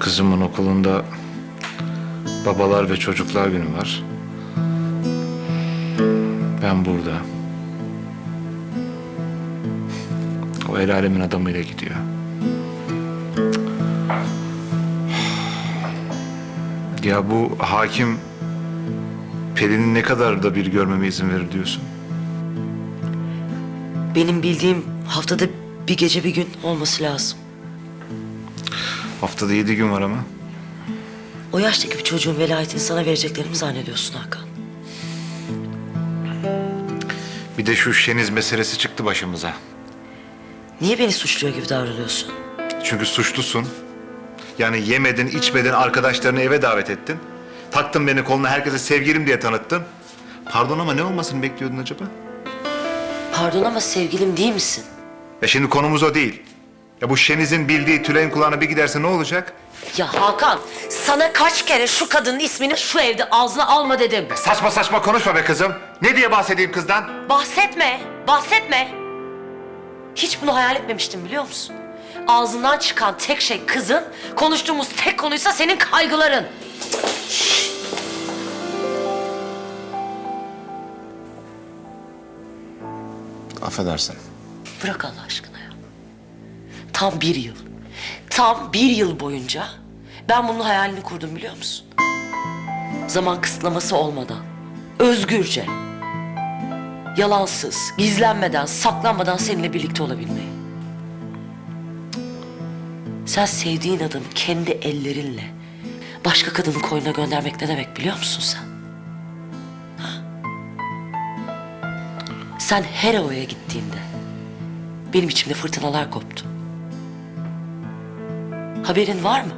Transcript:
Kızımın okulunda babalar ve çocuklar günü var. Ben burada. O el alemin adamıyla gidiyor. Ya bu hakim Pelin'i ne kadar da bir görmeme izin verir diyorsun? Benim bildiğim haftada bir gece bir gün olması lazım. Haftada yedi gün var ama. O yaştaki bir çocuğun velayetini sana vereceklerini mi zannediyorsun Hakan? Bir de şu Şeniz meselesi çıktı başımıza. Niye beni suçluyor gibi davranıyorsun? Çünkü suçlusun. Yani yemedin, içmedin, arkadaşlarını eve davet ettin. Taktın beni koluna herkese sevgilim diye tanıttın. Pardon ama ne olmasını bekliyordun acaba? Pardon ama sevgilim değil misin? Ya şimdi konumuz o değil. Ya bu Şeniz'in bildiği Tülay'ın kulağına bir giderse ne olacak? Ya Hakan sana kaç kere şu kadının ismini şu evde ağzına alma dedim. Saçma saçma konuşma be kızım. Ne diye bahsedeyim kızdan? Bahsetme, bahsetme. Hiç bunu hayal etmemiştim biliyor musun? Ağzından çıkan tek şey kızın, konuştuğumuz tek konuysa senin kaygıların. Affedersin. Bırak Allah aşkına ya. Tam bir yıl, tam bir yıl boyunca ben bunun hayalini kurdum biliyor musun? Zaman kısıtlaması olmadan, özgürce, yalansız, gizlenmeden, saklanmadan seninle birlikte olabilmeyi. Sen sevdiğin adamı kendi ellerinle başka kadının koynuna göndermek ne demek biliyor musun sen? Sen her ovaya gittiğinde benim içimde fırtınalar koptu. Haberin var mı?